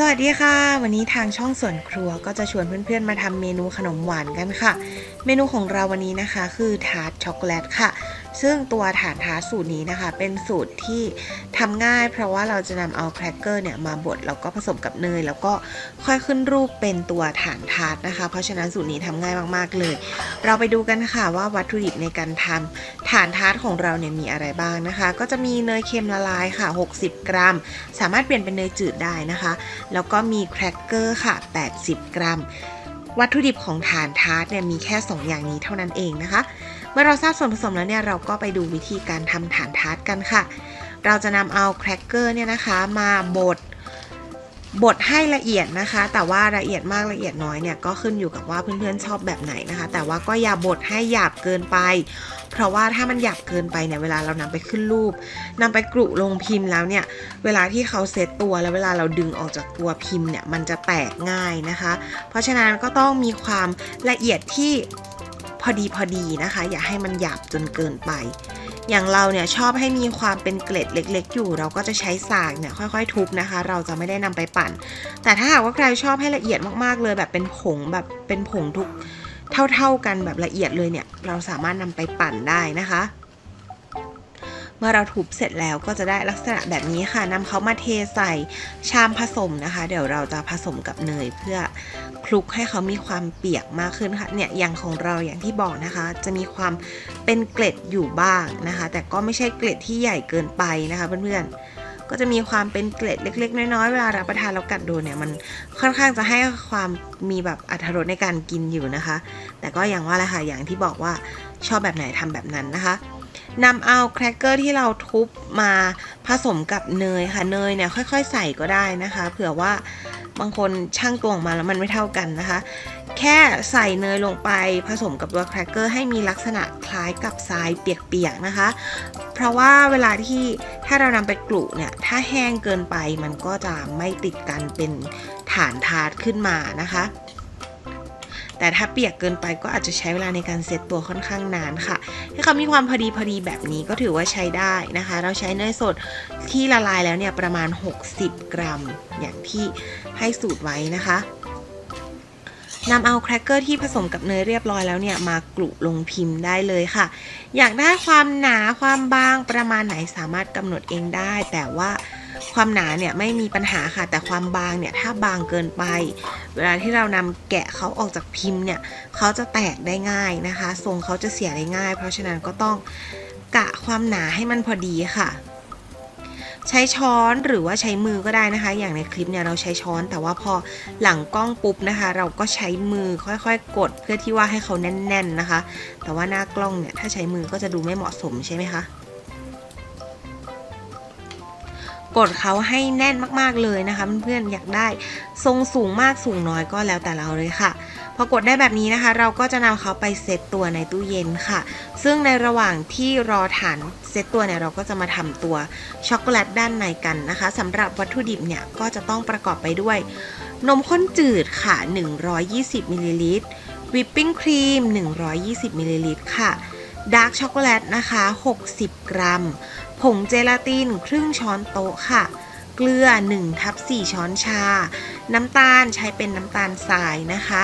สวัสดีค่ะ วันนี้ทางช่องสวนครัวก็จะชวนเพื่อนๆมาทำเมนูขนมหวานกันค่ะ เมนูของเราวันนี้นะคะ คือทาร์ตช็อกโกแลตค่ะ ซึ่งตัวฐานทาร์ตสูตรนี้นะคะ เป็นสูตรที่ทำง่าย เพราะว่าเราจะนำเอาแครกเกอร์เนี่ยมาบดแล้วก็ผสมกับเนย แล้วก็ค่อยขึ้นรูปเป็นตัวฐานทาร์ตนะคะ เพราะฉะนั้นสูตรนี้ทำง่ายมากๆเลย เราไปดูกันค่ะว่าวัตถุดิบในการทำฐานทาร์ตของเราเนี่ยมีอะไรบ้างนะคะ ก็จะมีเนยเค็มละลายค่ะ 60 กรัม สามารถเปลี่ยนเป็นเนยจืดได้นะคะ แล้วก็มีแครกเกอร์ค่ะ 80 กรัม วัตถุดิบของฐานทาร์ตเนี่ยมีแค่ 2 อย่างนี้เท่านั้นเองนะคะ มื่อเราทราบส่วนผสมแล้วเนี่ยเราก็ไปดูวิธีการทำฐานทาร์ตกันค่ะ เราจะนำเอาแครกเกอร์เนี่ยนะคะมาบดบดให้ละเอียดนะคะ แต่ว่าละเอียดมากละเอียดน้อยเนี่ยก็ขึ้นอยู่กับว่าเพื่อนๆชอบแบบไหนนะคะ แต่ว่าก็อย่าบดให้หยาบเกินไป เพราะว่าถ้ามันหยาบเกินไปเนี่ยเวลาเรานำไปขึ้นรูปนำไปกรุลงพิมพ์แล้วเนี่ยเวลาที่เขาเซตตัวแล้วเวลาเราดึงออกจากตัวพิมพ์เนี่ยมันจะแตกง่ายนะคะ เพราะฉะนั้นก็ต้องมีความละเอียดที่ อดีพอดีนะคะ อย่าให้มันหยาบจนเกินไป อย่างเราเนี่ยชอบให้มีความเป็นเกล็ดเล็ก ๆ อยู่ เราก็จะใช้สากเนี่ยค่อยๆ ทุบนะคะ เราจะไม่ได้นำไปปั่น แต่ถ้าหากว่าใครชอบให้ละเอียดมากๆเลย แบบเป็นผงแบบเป็นผงทุกเท่า ๆกันแบบละเอียดเลยเนี่ย เราสามารถนำไปปั่นได้นะคะเมื่อเราทุบเสร็จแล้วก็จะได้ลักษณะแบบนี้ค่ะนำเขามาเทใส่ชามผสมนะคะ เดี๋ยวเราจะผสมกับเนยเพื่อ คลุกให้เขามีความเปียกมากขึ้นค่ะเนี่ยอย่างของเราอย่างที่บอกนะคะ จะมีความเป็นเกล็ดอยู่บ้างนะคะ แต่ก็ไม่ใช่เกล็ดที่ใหญ่เกินไปนะคะเพื่อนๆก็จะมีความเป็นเกล็ดเล็ก ๆ น้อยๆเวลารับประทานแล้วกัดโดนเนี่ยมันค่อนข้างจะให้ความมีแบบอรรถรสในการกินอยู่นะคะ แต่ก็อย่างว่าแหละค่ะอย่างที่บอกว่าชอบแบบไหนทำแบบนั้นนะคะนำเอาแครกเกอร์ที่เราทุบมาผสมกับเนยค่ะเนยเนี่ยค่อย ๆ ใส่ก็ได้นะคะ เผื่อว่า บางคนช่างตวงมาแล้วมันไม่เท่ากันนะคะ แค่ใส่เนยลงไปผสมกับตัวแครกเกอร์ให้มีลักษณะคล้ายกับทรายเปียกๆนะคะ เพราะว่าเวลาที่ถ้าเรานำไปกลุเนี่ย ถ้าแห้งเกินไปมันก็จะไม่ติดกันเป็นฐานทาร์ตขึ้นมานะคะ แต่ถ้าเปียกเกินไปก็อาจจะใช้เวลาในการเซตตัวค่อนข้างนานค่ะ ให้เขามีความพอดีพอดีแบบนี้ก็ถือว่าใช้ได้นะคะ เราใช้เนยสดที่ละลายแล้วเนี่ยประมาณ 60 กรัม อย่างที่ให้สูตรไว้นะคะนำเอาแครกเกอร์ที่ผสมกับเนยเรียบร้อยแล้วเนี่ยมากลุลงพิมพ์ได้เลยค่ะ อยากได้ความหนาความบางประมาณไหนสามารถกำหนดเองได้ แต่ว่า ความหนาเนี่ยไม่มีปัญหาค่ะ แต่ความบางเนี่ยถ้าบางเกินไป เวลาที่เรานำแกะเขาออกจากพิมพ์เนี่ยเขาจะแตกได้ง่ายนะคะ ทรงเขาจะเสียได้ง่าย เพราะฉะนั้นก็ต้องกะความหนาให้มันพอดีค่ะใช้ช้อนหรือว่าใช้มือก็ได้นะคะ อย่างในคลิปเนี่ยเราใช้ช้อน แต่ว่าพอหลังกล้องปุ๊บนะคะ เราก็ใช้มือค่อย ๆ กดเพื่อที่ว่าให้เขาแน่น ๆนะคะ แต่ว่าหน้ากล้องเนี่ยถ้าใช้มือก็จะดูไม่เหมาะสมใช่ไหมคะ กดเขาให้แน่นมากๆเลยนะคะเพื่อนๆอยากได้ทรงสูงมากสูงน้อยก็แล้วแต่เราเลยค่ะ พอกดได้แบบนี้นะคะ เราก็จะนำเขาไปเซตตัวในตู้เย็นค่ะ ซึ่งในระหว่างที่รอฐานเซตตัวเนี่ยเราก็จะมาทำตัวช็อกโกแลตด้านในกันนะคะสำหรับวัตถุดิบเนี่ยก็จะต้องประกอบไปด้วยนมข้นจืดค่ะ 120มิลลิลิตรวิปปิ้งครีม 120มิลลิลิตรค่ะดาร์กช็อกโกแลตนะคะ 60 กรัม ผงเจลาตินครึ่งช้อนโต๊ะค่ะ เกลือ1ทับ4ช้อนชา น้ำตาลใช้เป็นน้ำตาลทรายนะคะ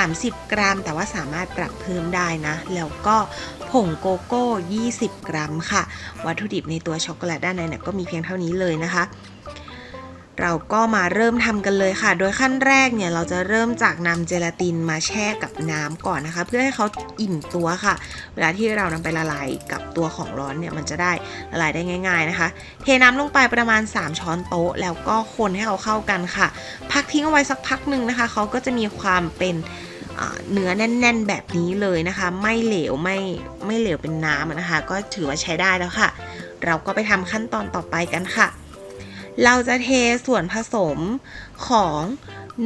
30 กรัม แต่ว่าสามารถปรับเพิ่มได้นะ แล้วก็ผงโกโก้ 20 กรัมค่ะ วัตถุดิบในตัวช็อกโกแลตด้านในเนี่ยก็มีเพียงเท่านี้เลยนะคะ เราก็มาเริ่มทำกันเลยค่ะ โดยขั้นแรกเนี่ยเราจะเริ่มจากนำเจลาตินมาแช่กับน้ำก่อนนะคะ เพื่อให้เขาอิ่มตัวค่ะ เวลาที่เรานำไปละลายกับตัวของร้อนเนี่ยมันจะได้ละลายได้ง่าย ๆนะคะ เทน้ำลงไปประมาณ 3 ช้อนโต๊ะ แล้วก็คนให้เขาเข้ากันค่ะ พักทิ้งเอาไว้สักพักหนึ่งนะคะเขาก็จะมีความเป็นเนื้อแน่น ๆ แบบนี้เลยนะคะ ไม่เหลวไม่ไม่เหลวเป็นน้ำนะคะ ก็ถือว่าใช้ได้แล้วค่ะ เราก็ไปทำขั้นตอนต่อไปกันค่ะ เราจะเทส่วนผสมของ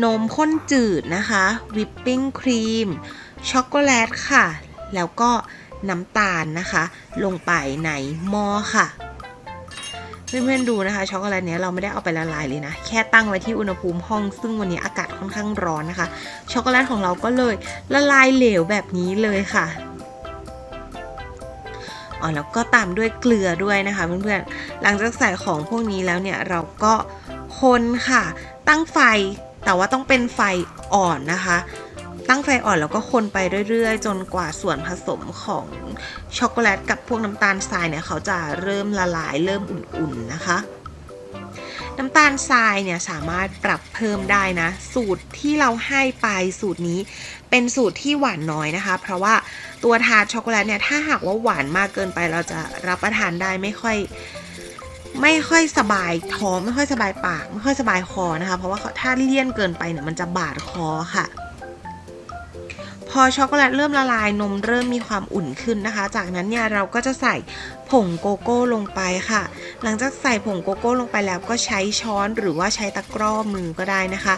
นมข้นจืดนะคะ วิปปิ้งครีม ช็อกโกแลตค่ะ แล้วก็น้ำตาลนะคะ ลงไปในหม้อค่ะ เพื่อนๆดูนะคะช็อกโกแลตเนี้ยเราไม่ได้เอาไปละลายเลยนะ แค่ตั้งไว้ที่อุณหภูมิห้อง ซึ่งวันนี้อากาศค่อนข้างร้อนนะคะ ช็อกโกแลตของเราก็เลยละลายเหลวแบบนี้เลยค่ะ อ๋อแล้วก็ตามด้วยเกลือด้วยนะคะเพื่อนๆหลังจากใส่ของพวกนี้แล้วเนี่ยเราก็คนค่ะ ตั้งไฟแต่ว่าต้องเป็นไฟอ่อนนะคะ ตั้งไฟอ่อนแล้วก็คนไปเรื่อยๆ จนกว่าส่วนผสมของช็อกโกแลตกับพวกน้ำตาลทรายเนี่ยเขาจะเริ่มละลายเริ่มอุ่นๆนะคะ น้ำตาลทรายเนี่ยสามารถปรับเพิ่มได้นะ สูตรที่เราให้ไปสูตรนี้ เป็นสูตรที่หวานน้อยนะคะ เพราะว่าตัวทาช็อกโกแลตเนี่ยถ้าหากว่าหวานมากเกินไปเราจะรับประทานได้ไม่ค่อย ไม่ค่อยสบายท้องไม่ค่อยสบายปาก ไม่ค่อยสบายคอนะคะ เพราะว่าถ้าเลี่ยนเกินไปเนี่ยมันจะบาดคอค่ะ พอช็อกโกแลตเริ่มละลายนมเริ่มมีความอุ่นขึ้นนะคะ จากนั้นเนี่ยเราก็จะใส่ผงโกโก้ลงไปค่ะ หลังจากใส่ผงโกโก้ลงไปแล้วก็ใช้ช้อนหรือว่าใช้ตะกร้อมือก็ได้นะคะ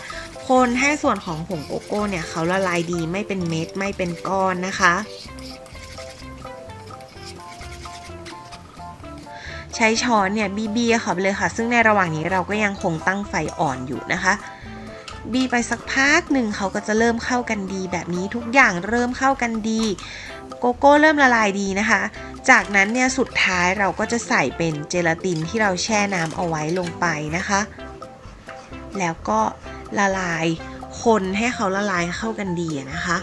คนให้ส่วนของผงโกโก้เนี่ยเขาละลายดีไม่เป็นเม็ดไม่เป็นก้อนนะคะใช้ช้อนเนี่ยบีบีค่ะเลยค่ะ ซึ่งในระหว่างนี้เราก็ยังคงตั้งไฟอ่อนอยู่นะคะ บีไปสักพักหนึ่งเขาก็จะเริ่มเข้ากันดี แบบนี้ทุกอย่างเริ่มเข้ากันดี โกโก้เริ่มละลายดีนะคะ จากนั้นเนี่ยสุดท้ายเราก็จะใส่เป็นเจลาตินที่เราแช่น้ำเอาไว้ลงไปนะคะ แล้วก็ละลายคนให้เขาละลายเข้ากันดีนะคะ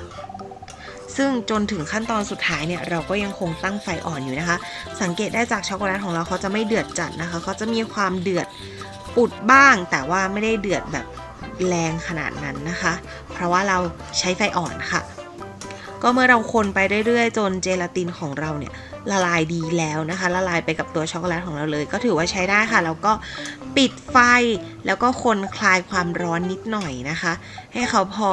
ซึ่งจนถึงขั้นตอนสุดท้ายเนี่ยเราก็ยังคงตั้งไฟอ่อนอยู่นะคะ สังเกตได้จากช็อกโกแลตของเราเขาจะไม่เดือดจัดนะคะเขาจะมีความเดือดปุดบ้างแต่ว่าไม่ได้เดือดแบบ แรงขนาดนั้นนะคะ เพราะว่าเราใช้ไฟอ่อนค่ะ ก็เมื่อเราคนไปเรื่อยๆ จนเจลาตินของเราเนี่ยละลายดีแล้วนะคะ ละลายไปกับตัวช็อกโกแลตของเราเลย ก็ถือว่าใช้ได้ค่ะ แล้วก็ปิดไฟแล้วก็คนคลายความร้อนนิดหน่อยนะคะ ให้เขาพอ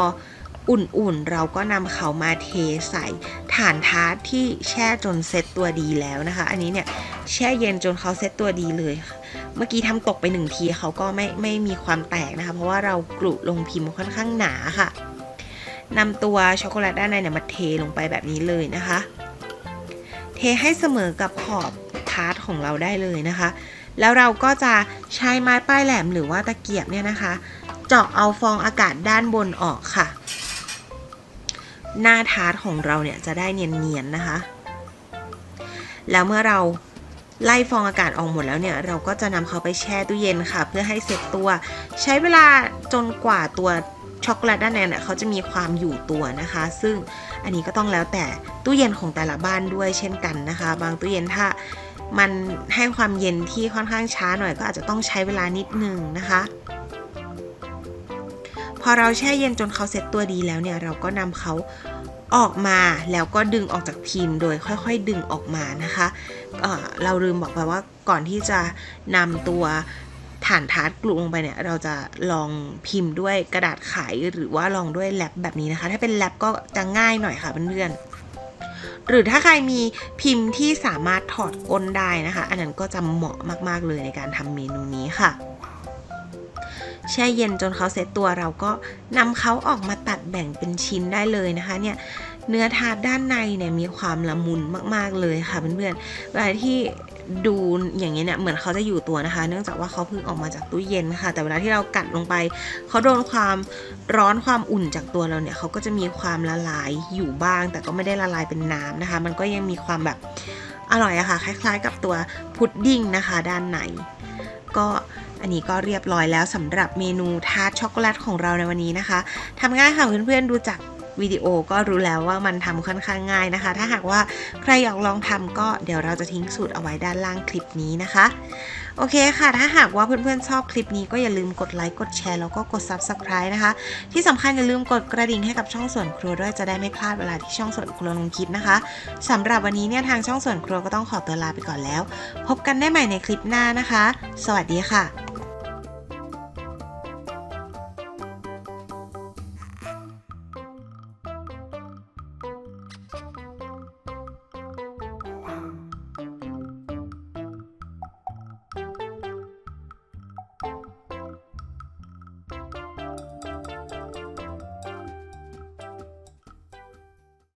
อุ่นๆ เราก็นำเขามาเทใส่ฐานทาร์ตที่แช่จนเซ็ตตัวดีแล้วนะคะ อันนี้เนี่ยแช่เย็นจนเขาเซ็ตตัวดีเลย เมื่อกี้ทำตกไปหนึ่งทีเขาก็ไม่ไม่มีความแตกนะคะ เพราะว่าเรากรุลงพิมพ์ค่อนข้างหนาค่ะนำตัวช็อกโกแลตด้านในเนี่ยมาเทลงไปแบบนี้เลยนะคะ เทให้เสมอกับขอบทาร์ตของเราได้เลยนะคะ แล้วเราก็จะใช้ไม้ป้ายแหลมหรือว่าตะเกียบเนี่ยนะคะ เจาะเอาฟองอากาศด้านบนออกค่ะ หน้าทาร์ตของเราเนี่ยจะได้เนียนๆนะคะ แล้วเมื่อเราไล่ฟองอากาศออกหมดแล้วเนี่ยเราก็จะนำเขาไปแช่ตู้เย็นค่ะ เพื่อให้เซ็ตตัว ใช้เวลาจนกว่าตัวช็อกโกแลตด้านในเนี่ยเขาจะมีความอยู่ตัวนะคะ ซึ่งอันนี้ก็ต้องแล้วแต่ตู้เย็นของแต่ละบ้านด้วยเช่นกันนะคะ บางตู้เย็นถ้ามันให้ความเย็นที่ค่อนข้างช้าหน่อยก็อาจจะต้องใช้เวลานิดนึงนะคะ อเราแช่เย็นจนเขาเซ็ตตัวดีแล้วเนี่ยเราก็นำเขาออกมาแล้วก็ดึงออกจากพิมพ์ โดยค่อยๆดึงออกมานะคะเเราลืมบอกไปว่าก่อนที่จะนำตัวฐานทาร์ตกลุลงไปเนี่ยเราจะลองพิมพ์ด้วยกระดาษไขหรือว่าลองด้วยแลปแบบนี้นะคะ ถ้าเป็นแลปก็จะง่ายหน่อยค่ะเพื่อนๆหรือถ้าใครมีพิมพ์ที่สามารถถอดก้นได้นะคะ อันนั้นก็จะเหมาะมากๆเลยในการทำเมนูนี้ค่ะ แช่เย็นจนเขาเซตตัวเราก็นำเขาออกมาตัดแบ่งเป็นชิ้นได้เลยนะคะเนี่ยเนื้อทาด้านในเนี่ยมีความละมุนมากๆเลยค่ะเพื่อนๆเวลาที่ดูอย่างเงี้ยเนี่ยเหมือนเขาจะอยู่ตัวนะคะ เนื่องจากว่าเขาเพิ่งออกมาจากตู้เย็นค่ะ แต่เวลาที่เรากัดลงไป เขาโดนความร้อนความอุ่นจากตัวเราเนี่ยเขาก็จะมีความละลายอยู่บ้าง แต่ก็ไม่ได้ละลายเป็นน้ำนะคะ มันก็ยังมีความแบบอร่อยอะค่ะ คล้าย ๆ กับตัวพุดดิ้งนะคะ ด้านในก็ อันนี้ก็เรียบร้อยแล้วสำหรับเมนูทาร์ตช็อกโกแลตของเราในวันนี้นะคะทำง่ายค่ะเพื่อนๆดูจากวิดีโอก็รู้แล้วว่ามันทำค่อนข้างง่ายนะคะ ถ้าหากว่าใครอยากลองทำก็เดี๋ยวเราจะทิ้งสูตรเอาไว้ด้านล่างคลิปนี้นะคะ โอเคค่ะ ถ้าหากว่าเพื่อนๆชอบคลิปนี้ก็อย่าลืมกดไลค์กดแชร์แล้วก็กด Subscribe นะคะ ที่สำคัญอย่าลืมกดกระดิ่งให้กับช่องส่วนครัวด้วยจะได้ไม่พลาดเวลาที่ช่องส่วนครัวลงคลิปนะคะสำหรับวันนี้เนี่ยทางช่องส่วนครัวก็ต้องขอตัวลาไปก่อนแล้ว พบกันได้ใหม่ในคลิปหน้านะคะ สวัสดีค่ะ